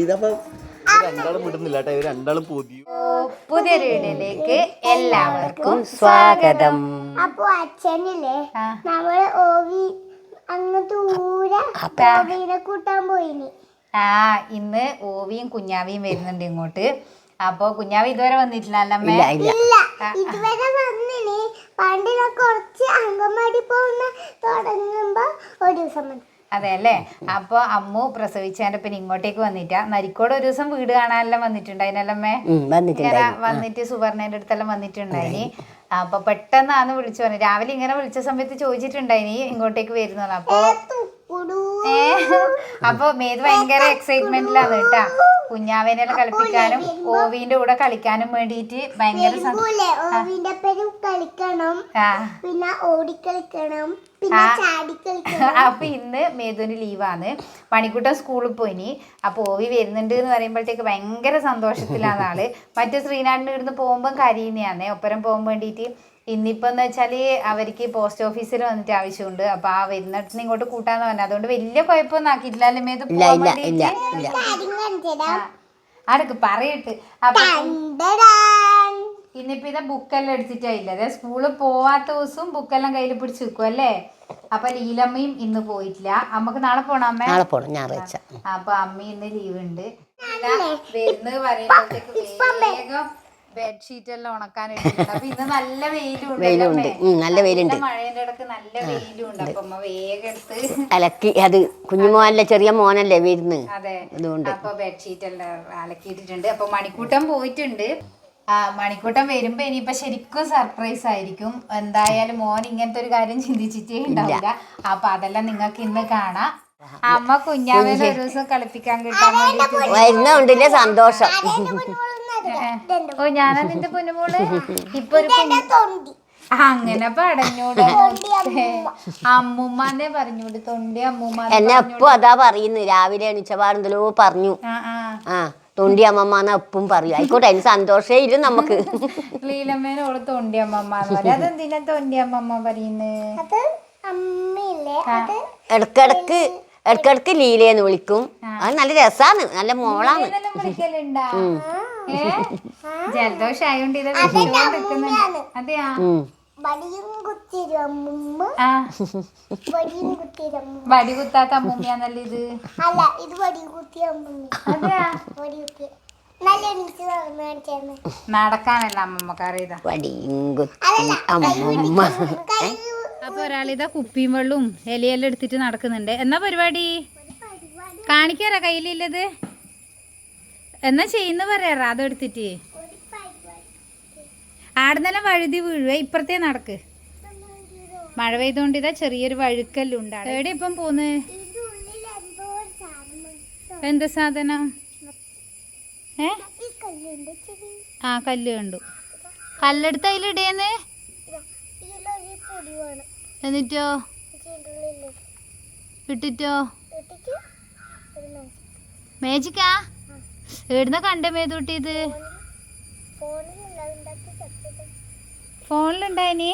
ഇതപ്പം രണ്ടാളും വിടുന്നില്ല കേട്ടോ. ഇവർ രണ്ടാളും പൊതിയും എല്ലാവർക്കും സ്വാഗതം. അപ്പൊ അച്ഛനില്ലേ. നമ്മൾ ഓവി അങ്ങ് ദൂരെ ഓവിനെ കൂട്ടാൻ പോയിനി. ആ ഇന്ന് ഓവിയും കുഞ്ഞാവിയും വരുന്നുണ്ട് ഇങ്ങോട്ട്. അപ്പൊ കുഞ്ഞാവ് ഇതുവരെ വന്നിട്ടില്ല അല്ലമ്മേ ഇല്ല ഇതുവരെ വന്നിനി. പണ്ട് ഞാൻ കുറച്ച് അങ്കമാടി പോകുന്ന തുടങ്ങുമ്പോ ഒരു ദിവസം വന്നു. അതെ അല്ലേ അപ്പൊ അമ്മു പ്രസവിച്ചതിന്റെ പിന്നെ ഇങ്ങോട്ടേക്ക് വന്നിട്ടാ. നരിക്കോട് ഒരു ദിവസം വീട് കാണാനെല്ലാം വന്നിട്ടുണ്ടായിനല്ലമ്മേ വന്നിട്ട് സുവർണേന്റെ അടുത്തെല്ലാം വന്നിട്ടുണ്ടായിനി. അപ്പൊ പെട്ടെന്നാന്ന് വിളിച്ചു പറഞ്ഞു. രാവിലെ ഇങ്ങനെ വിളിച്ച സമയത്ത് ചോദിച്ചിട്ടുണ്ടായിനി ഇങ്ങോട്ടേക്ക് വരുന്നത് അപ്പൊ അപ്പൊ മേത് ഭയങ്കര എക്സൈറ്റ്മെന്റിലാണ് കേട്ടാ. കുഞ്ഞാവേനെ കളിപ്പിക്കാനും ഓവിന്റെ കൂടെ കളിക്കാനും വേണ്ടിയിട്ട് ഭയങ്കര കളിക്കണം. പിന്നെ ഓടിക്കളിക്കണം അപ്പൊ ഇന്ന് മേതുവിന് ലീവാണ്. പണിക്കുട്ടൻ സ്കൂളിൽ പോയിനി. അപ്പൊ ഓവി വരുന്നുണ്ട് എന്ന് പറയുമ്പോഴത്തേക്ക് ഭയങ്കര സന്തോഷത്തിലാണ് ആൾ. മറ്റേ ശ്രീനാടിന് ഇവിടുന്ന് പോകുമ്പോൾ കരയുന്നതാണേ ഒപ്പരം പോകാൻ വേണ്ടിയിട്ട് ഇന്നിപ്പോ എന്ന് വെച്ചാൽ അവർക്ക് പോസ്റ്റ് ഓഫീസിൽ വന്നിട്ട് ആവശ്യമുണ്ട്. അപ്പൊ ആ വരുന്നിടത്ത് ഇങ്ങോട്ട് കൂട്ടാന്ന് പറഞ്ഞു. അതുകൊണ്ട് വലിയ കുഴപ്പമൊന്നും ആക്കിയിട്ടില്ല അടക്ക് പറയട്ട്. അപ്പൊ. ഇന്നിപ്പോ ഇതാ ബുക്കെല്ലാം എടുത്തിട്ടായില്ല? അതെ സ്കൂളിൽ പോവാത്ത ദിവസവും ബുക്കെല്ലാം കയ്യിൽ പിടിച്ച് വെക്കും അല്ലേ? അപ്പൊ ലീലമ്മയും ഇന്ന് പോയിട്ടില്ല. അമ്മയ്ക്ക് നാളെ പോണം അമ്മ? നാളെ പോണം. ഞായറാഴ്ച അപ്പൊ അമ്മ ഇന്ന് ലീവ് ഉണ്ട് വരുന്നത് പറയുമ്പോഴത്തേക്ക് വേഗം ബെഡ്ഷീറ്റ് എല്ലാം ഉണക്കാൻ ഇട്ടിട്ടുണ്ട് അപ്പൊ ഇന്ന് നല്ല വെയിലുണ്ട് വെയിലുണ്ട്. നല്ല വെയിലുണ്ട്. മഴയുടെ ഇടയ്ക്ക് നല്ല വെയിലുണ്ട്. അപ്പൊ അമ്മ വേഗം എടുത്ത് അലക്കി അത് കുഞ്ഞുമോനല്ലേ ചെറിയ മോനല്ലേ വരുന്ന്? അതെ. അതുകൊണ്ട്. അപ്പൊ ബെഡ്ഷീറ്റ് എല്ലാം അലക്കിയിട്ടിട്ടുണ്ട്. അപ്പൊ മണിക്കൂട്ടം പോയിട്ടുണ്ട്. ആ മണിക്കൂട്ടം വരുമ്പോ ഇനിയിപ്പൊ ശരിക്കും സർപ്രൈസ് ആയിരിക്കും. എന്തായാലും മോൻ ഇങ്ങനത്തെ ഒരു കാര്യം ചിന്തിച്ചിട്ടേ ഉണ്ടാവില്ല. അപ്പൊ അതെല്ലാം നിങ്ങൾക്ക് ഇന്ന് കാണാം. അമ്മ കുഞ്ഞാവേനെ ഒരു ദിവസം കളിപ്പിക്കാൻ കിട്ടാൻ വേണ്ടിട്ട് വരുന്നുണ്ടല്ലേ സന്തോഷം. ഓ ഞാനാ നിന്റെ പൊന്നുമോൾ? ഇപ്പൊ ഒരു അങ്ങനെ പടഞ്ഞൂടെ അമ്മൂമ്മന്നെ പറഞ്ഞൂട് തൊണ്ടി അമ്മൂമ്മ എന്നെ അപ്പൊ അതാ പറയുന്നു രാവിലെ എണീച്ചപാടെന്തല്ലോ പറഞ്ഞു. ആ തൊണ്ടി അമ്മമ്മന്ന് എപ്പം പറയും. ആയിക്കോട്ടെ അതിന് സന്തോഷേ ഇല്ല നമുക്ക്. ലീലമ്മേനോട് തൊണ്ടി അമ്മമ്മ അതെന്തിനാ തൊണ്ടി അമ്മമ്മ പറയുന്നത് അത് ഇടക്കിടക്ക് ഇടക്കിടക്ക് ലീലയെന്ന് വിളിക്കും. അത് നല്ല രസാണ് നല്ല മോളാണ് അതെയാ? വടി കുത്താത്ത അമ്മൂമ്മയാന്നല്ലേ ഇത്? അല്ല ഇത് വടി കുത്തിയ അമ്മുമ്മ. നടക്കാനല്ല അമ്മമ്മക്കറിയതാ വടിയും കുത്തി അമ്മമ്മ. കൈ അപ്പൊ ഒരാളിതാ കുപ്പിയും വെള്ളവും ഇലയെല്ലാം എടുത്തിട്ട് നടക്കുന്നുണ്ട്. എന്നാ പരിപാടി? കാണിക്കാറാ കയ്യിലില്ലത്? എന്നാ ചെയ്യുന്ന പറയാറാ അത് എടുത്തിട്ട്. ആടുന്നെല്ലാം വഴുതി വീഴുവേ ഇപ്പുറത്തേ നടക്ക്. മഴ പെയ്തോണ്ട് ഇതാ ചെറിയൊരു വഴുക്കല്ലും ഉണ്ടാകും എവിടെ ഇപ്പം പോന്ന് എന്ത് സാധനം? ഏ? ആ കല്ല് കണ്ടു. കല്ലെടുത്ത് അതിലിടേന്ന്? എന്നിട്ടോ? ഇട്ടിട്ടോ? മേജിക്കാ എവിടുന്ന കണ്ട മേതൂട്ടി ഇത്? ഫോണിലുണ്ടായിനി?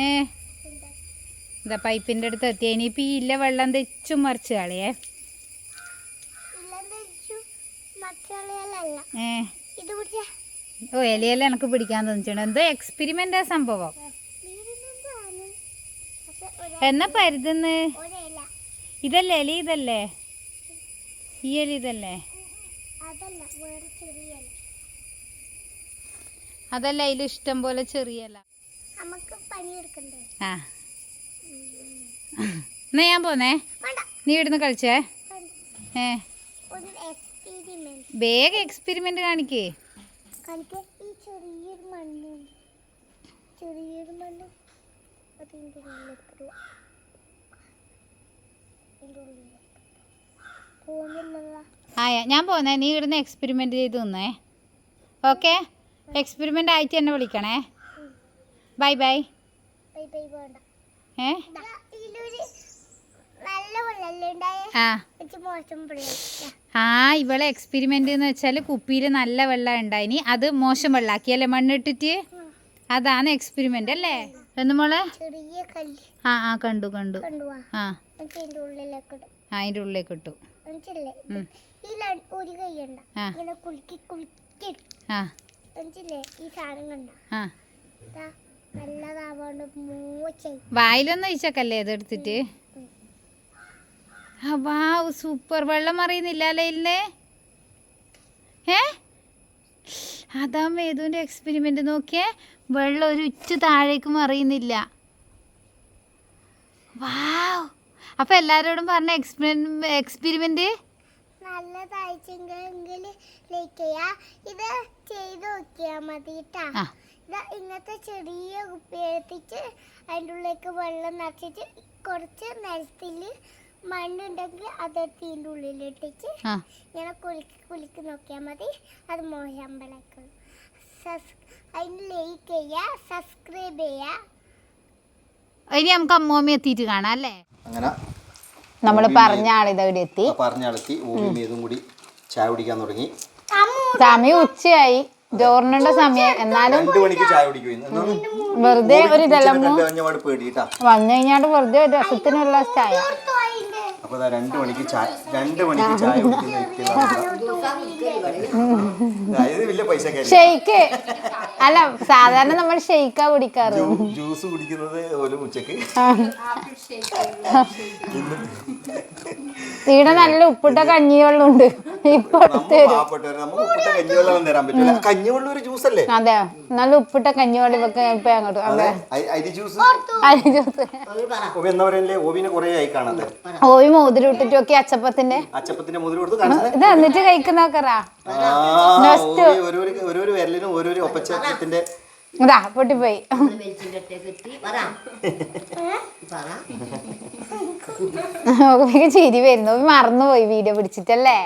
ഏ. ഇതാ പൈപ്പിന്റെ അടുത്ത് എത്തിയ ഇനിയിപ്പോ ഈ ഇല്ല വെള്ളം തെച്ചും മറിച്ച് കളയേ. ഏ? ഇത് കുടിച്ചാ. ഓ ഇലയെല്ലാം എനിക്ക് പിടിക്കാൻ തോന്നിച്ചിട്ടുണ്ട് എന്തോ എക്സ്പെരിമെന്റ് സംഭവം. പക്ഷെ ഒരു എന്നാ പരുതുന്ന്? ഇതല്ലേ എലി ഇതല്ലേ? ഈ എലി ഇതല്ലേ? അതല്ല അതിൽ ഇഷ്ടം പോലെ ചെറിയല്ല ആ. എന്നാ ഞാൻ പോന്നേ? നീ ഇവിടുന്ന് കളിച്ചേ. ഏ. വേഗം എക്സ്പെരിമെന്റ് കാണിക്കേ. കണിക്ക് ഈ ചെറിയൊരു മണ്ണുണ്ട് ചെറിയൊരു മണ്ണ് അതിന്റെ ഉള്ളിലേക്ക് ഇതിന്റെ ഉള്ളിലേക്ക് ആയ ഞാൻ പോന്നേ. നീ ഇവിടുന്ന് എക്സ്പെരിമെന്റ് ചെയ്ത് തന്നേ. ഓക്കെ എക്സ്പെരിമെന്റ് ആയിട്ട് എന്നെ വിളിക്കണേ. ബൈ ബൈ ബൈ ബൈ വേണ്ട. ഏ? ആ. ഇവളെ എക്സ്പെരിമെന്റ് എന്ന് വെച്ചാൽ കുപ്പിയിൽ നല്ല വെള്ളം ഉണ്ടായിനി. അത് മോശം വെള്ളാക്കി അല്ലേ മണ്ണിട്ടിട്ട് അതാണ് എക്സ്പെരിമെന്റ് അല്ലേ? എന്ന് മോളെ? ആ ആ കണ്ടു കണ്ടു. ആ. ആ, അതിന്റെ ഉള്ളിലേക്ക് ഇട്ടു. വായിലൊന്നും ഒഴിച്ചക്കല്ലേ ഇത് എടുത്തിട്ട്? സൂപ്പർ വെള്ളം അറിയുന്നില്ല ലൈലിനേ. ഏ? അതാ മേതുവിന്റെ എക്സ്പെരിമെന്റ് നോക്കിയേ. വെള്ളം ഒരു ഉച്ച താഴേക്കും അറിയുന്നില്ല. വാവ്. അപ്പം എല്ലാവരോടും പറഞ്ഞ എക്സ്പെരി എക്സ്പെരിമെന്റ് നല്ലതായിച്ചെങ്കിൽ ലൈക്ക് ഇത് ചെയ്ത് മതി ഇങ്ങനത്തെ ചെറിയ കുപ്പി എടുത്തിട്ട് അതിന്റെ ഉള്ളിലേക്ക് വെള്ളം നിറച്ചിട്ട് കുറച്ച് നിലത്തിൽ മണ്ണുണ്ടെങ്കിൽ അത് ഉള്ളിലിട്ടിട്ട് ഇങ്ങനെ കുലുക്കി കുലുക്കി നോക്കിയാൽ മതി. അത് മോശമ്പളക്കുള്ളൂ സസ് അതിന് ലൈക്ക് ചെയ്യുക സബ്സ്ക്രൈബ് ചെയ്യുക ഇനി നമുക്ക് അമ്മൂമ്മ എത്തിയിട്ട് കാണാം അല്ലേ? അങ്ങനെ നമ്മൾ പറഞ്ഞ ആളിത് ഇവിടെ എത്തി. പറഞ്ഞ ആളെത്തി. ഓവിയും ഏതും കൂടി ചായ കുടിക്കാൻ തുടങ്ങി. സമയം ഉച്ചയായി. ജോറിനുണ്ട സമയം. എന്നാലും 2 മണിക്ക് ചായ കുടിക്കും എന്താണ് വെറുതെ ഒരു ഇതെല്ലാം വന്നു കഴിഞ്ഞാൽ വെറുതെ ഒരു രസത്തിനുള്ള ചായ. അപ്പൊ ദാ രണ്ടു മണിക്ക് ചായ രണ്ടു മണിക്ക് ചായ കുടിക്കുന്ന വ്യക്തികളാണ് ഇത് വലിയ പൈസ ഷെയ്ക്ക്. അല്ല സാധാരണ നമ്മൾ ഷെയ്ക്കാ കുടിക്കാറ്. ജ്യൂസ് കുടിക്കുന്നത് ഒരു ഉച്ചയ്ക്ക്. ഇവിടെ നല്ല ഉപ്പിട്ട കഞ്ഞിവെള്ളം ഉണ്ട് ഇപ്പൊ കഞ്ഞിവെള്ളം ഒരു ജ്യൂസ് അല്ലേ അതെ നല്ല ഉപ്പിട്ട കഞ്ഞിവെള്ളം ഇവക്ക് ഇപ്പൊ അങ്ങോട്ട് അരി- ജ്യൂസ്. ഓവി എന്താ പറയല്ലേ ഓവിനെ കുറെ ആയി കാണാതെ ഓയി മോതിരം ഒക്കെ അച്ചപ്പത്തിന്റെ അച്ചപ്പത്തിന്റെ മുതൽ കൊടുത്ത് കാണിച്ചത്? ഇത് എന്നിട്ട് കഴിക്കുന്ന ഓരോരു ഓരോരു വിരലിനും ഓരോരു ഒപ്പച്ചത്തിന്റെ ഇതാ പൊട്ടിപ്പോയി. ചിരി വരുന്നു. മറന്നുപോയി വീഡിയോ പിടിച്ചിട്ടല്ലേ?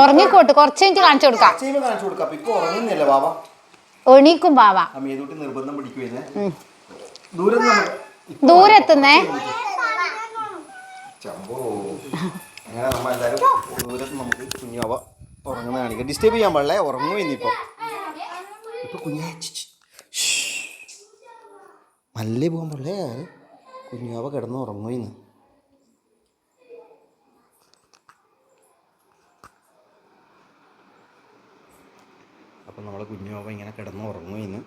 ഉറങ്ങിക്കോട്ട്. കുറച്ച് കഴിഞ്ഞിട്ട് കാണിച്ചു കൊടുക്കാം. എണീക്കും ബാവ ദൂരെത്തുന്നേ? അങ്ങനെ നമ്മ എന്തായാലും ദൂരത്ത് നമുക്ക് കുഞ്ഞാവ ഉറങ്ങുന്ന ഡിസ്റ്റർബ് ചെയ്യാൻ പാടില്ല ഉറങ്ങും ഇനിയിപ്പോ ഇപ്പൊ കുഞ്ഞാ മല്ലേ പോകാൻ പാടില്ലേ കുഞ്ഞാവ കിടന്ന് ഉറങ്ങും ഇന്ന്. അപ്പം നമ്മളെ കുഞ്ഞോവ ഇങ്ങനെ കിടന്ന് ഉറങ്ങും ഇന്ന്.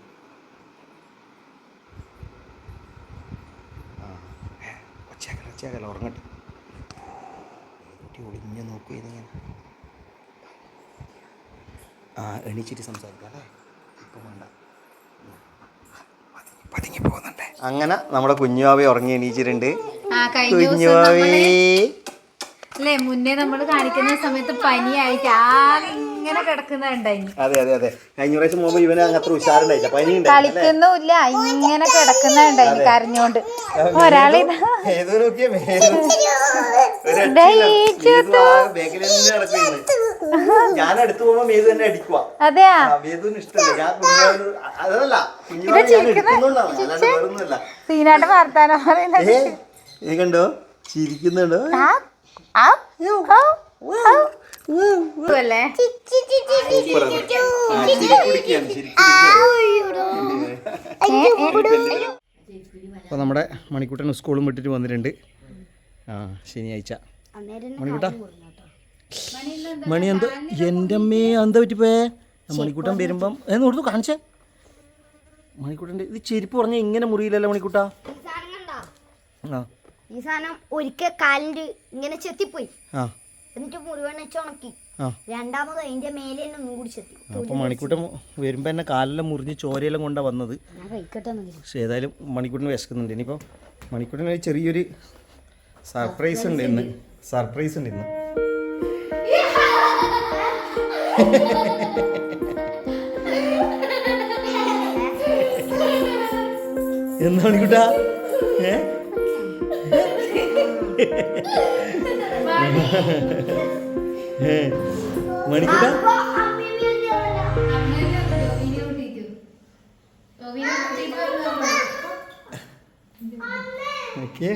ആ ഒച്ചയാക്കല ഉറങ്ങട്ടെ. കുട്ടി ഒളിഞ്ഞു നോക്കൂ ഇതിങ്ങനെ ആ എണീച്ചിട്ട് സംസാരിക്കാം അല്ലേ? ഇപ്പം വേണ്ട. പതുങ്ങി പോകുന്നുണ്ട്. അങ്ങനെ നമ്മുടെ കുഞ്ഞുവാവി ഉറങ്ങി എണീച്ചിട്ടുണ്ട്. ആ കഴിഞ്ഞ ദിവസം കുഞ്ഞുവാവി. അല്ലേ മുന്നേ നമ്മൾ കാണിക്കുന്ന സമയത്ത് പനിയായിട്ട് ആകെ ഇങ്ങനെ കിടക്കുന്നുണ്ടായി അതെ അതെ അതെ. കഴിഞ്ഞ പ്രാവശ്യം പോകുമ്പോൾ ഇവന് അത്ര ഉഷാറുണ്ടായില്ല. പനി ഉണ്ടായില്ല കളിക്കുന്നുമില്ല. ഇങ്ങനെ കിടക്കുന്നുണ്ടായി കരഞ്ഞോണ്ട്. ഒരാളെ. ഞാൻ അടുത്ത് പോകുമ്പോ മേതു തന്നെ അടിക്കുക അതെയാ? മേതുവിന് ഇഷ്ടമല്ല. ഞാൻ കുഞ്ഞാവിന് അതല്ല കുഞ്ഞാവിന് ഞാൻ എടുക്കുന്നുണ്ടാണ് അല്ലാണ്ട് വേറൊന്നുമല്ല. സീനാട്ട് വാർത്താനോ ഇത് കണ്ടോ? ചിരിക്കുന്നുണ്ടോ? അല്ലേ. അപ്പോൾ നമ്മുടെ മണിക്കുട്ടൻ സ്കൂളും വിട്ടിട്ട് വന്നിട്ടുണ്ട്. ആ ശനിയാഴ്ച. മണിക്കുട്ട മണി എന്താ എന്റെ അമ്മേ എന്താ പറ്റിപ്പോയേ മണിക്കുട്ടൻ വരുമ്പം ഏ നോട്ടു കാണിച്ചേ. മണിക്കുട്ടന്റെ ഇത് ചെരുപ്പ് പറഞ്ഞാൽ ഇങ്ങനെ മുറിയില്ലല്ലോ മണിക്കുട്ട? ആ. ഈ സാധനം ഒരിക്കൽ കാലിന്റെ ഇങ്ങനെ ചെത്തിപ്പോയി. ആ. എന്നിട്ട് മുഴുവൻ വെച്ച് ഉണക്കി. രണ്ടാമത് അതിന്റെ മേലെ അപ്പൊ ഒന്നും വരുമ്പോ എന്നെ കാലെല്ലാം മുറിഞ്ഞ് ചോരയെല്ലാം കൊണ്ട വന്നത്. പക്ഷേ ഏതായാലും മണിക്കൂട്ടിന് വിശക്കുന്നുണ്ട്. ഇനിയിപ്പോ മണിക്കൂട്ടിന് ചെറിയൊരു സർപ്രൈസ് ഉണ്ട് ഇന്ന്. സർപ്രൈസ് ഉണ്ട് ഇന്ന്. എന്താണ് മണിക്കൂട്ടാ ഏ ഏ? മണിക്കൂട്ടാ? ഓക്കെ.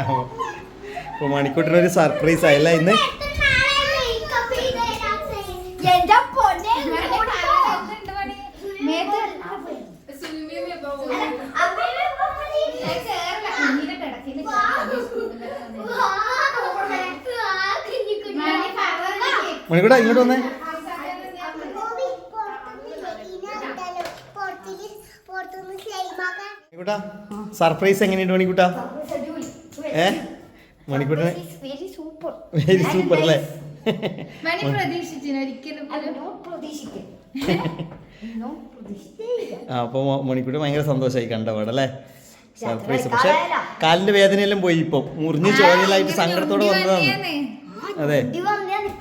അപ്പോൾ മണിക്കൂട്ടിനൊരു സർപ്രൈസ് ആയല്ല ഇന്ന്? മണിക്കൂട്ടാ ഇങ്ങോട്ട് വന്നേ. മണിക്കൂട്ടാ സർപ്രൈസ് എങ്ങനെയുണ്ട് മണിക്കൂട്ടാ ഏ? മണിക്കൂട്ടനെ വെരി സൂപ്പർ വെരി സൂപ്പർ അല്ലേ? മണി പ്രതീക്ഷിച്ചിന് ഒരിക്കലും അപ്പോൾ മണിക്കൂട്ടി ഭയങ്കര സന്തോഷമായി കണ്ടപാടല്ലേ സർപ്രൈസ് പക്ഷെ കാലിന്റെ വേദനയെല്ലാം പോയി ഇപ്പൊ. മുറിഞ്ഞ് ചോരലായിട്ട് സങ്കടത്തോടെ വന്നതാണ്. അതെ.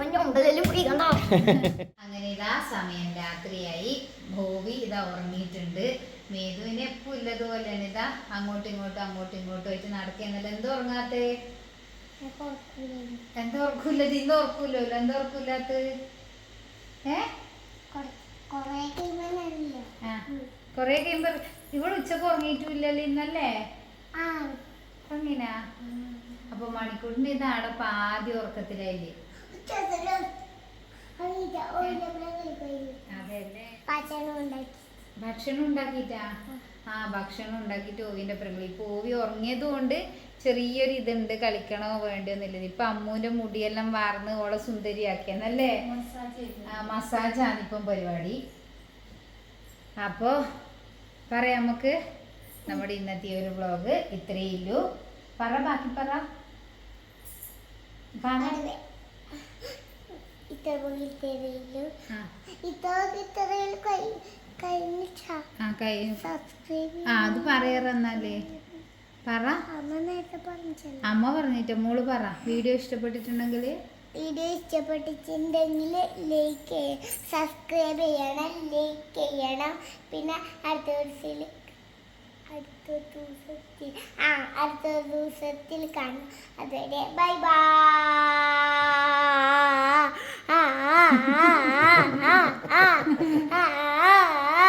ഇപ്പൊ പിടിക്കണ്ട അങ്ങനെ ഇതാ സമയം. രാത്രിയായി. ഭോവി ഇതാ ഉറങ്ങിയിട്ടുണ്ട്. മേധുവിനെ എപ്പോ ഇല്ലതുപോലെ തന്നെ ഇതാ അങ്ങോട്ടും ഇങ്ങോട്ടും അങ്ങോട്ടും ഇങ്ങോട്ടും ആയിട്ട് നടക്കുന്നില്ല എന്തോ ഉറങ്ങാത്തേ? എന്താ ഉറക്കൂല്ലത് ഇന്ന് ഉറക്കൂല്ലോ എന്താ ഉറക്കൂല്ലാത്ത ഏ? കൊറേ കഴിയുമ്പ ഇവിടെ ഉച്ചയ്ക്ക് ഉറങ്ങിയിട്ടില്ലല്ലോ ഇന്നല്ലേ? ആ. ഉറങ്ങിനാ? അപ്പൊ മണിക്കൂറിന്റെ ഇതാണ് പാതി ഉറക്കത്തിലായില്ലേ? അതെല്ലേ ഭക്ഷണം ഉണ്ടാക്കി ഭക്ഷണം ഉണ്ടാക്കിട്ടാ ആ ഭക്ഷണം ഉണ്ടാക്കിയിട്ട് ഓവിന്റെ പ്രങ്ങളി ഇപ്പൊ ഓവി ഉറങ്ങിയത് കൊണ്ട് ചെറിയൊരു ഇതുണ്ട് കളിക്കണോ വേണ്ടിയൊന്നുമില്ല ഇപ്പൊ അമ്മൂന്റെ മുടിയെല്ലാം വാർന്ന് ഓളെ സുന്ദരിയാക്കിയെന്നല്ലേ? മസാജാണ് ഇപ്പം പരിപാടി. അപ്പോ പറയാം നമുക്ക് നമ്മുടെ ഇന്നത്തെ ഒരു വ്ളോഗ് ഇത്രയേ ഉള്ളൂ. പറ ബാക്കി പറ. പറ. ആ, അത് പറയാറന്നാലേ പറ. അമ്മ പറഞ്ഞിട്ട് മോൾ പറ. വീഡിയോ ഇഷ്ടപ്പെട്ടിട്ടുണ്ടെങ്കിൽ വീഡിയോ ഇഷ്ടപ്പെട്ടിട്ടുണ്ടെങ്കിൽ ലൈക്ക് സബ്സ്ക്രൈബ് ചെയ്യണം ലൈക്ക് ചെയ്യണം. പിന്നെ അടുത്ത ദിവസത്തിൽ അടുത്ത ദിവസത്തിൽ ആ അടുത്ത ദിവസത്തിൽ കാണാം. അതുവരെ ബൈ ബാ ആ ആ ആ ആ ആ.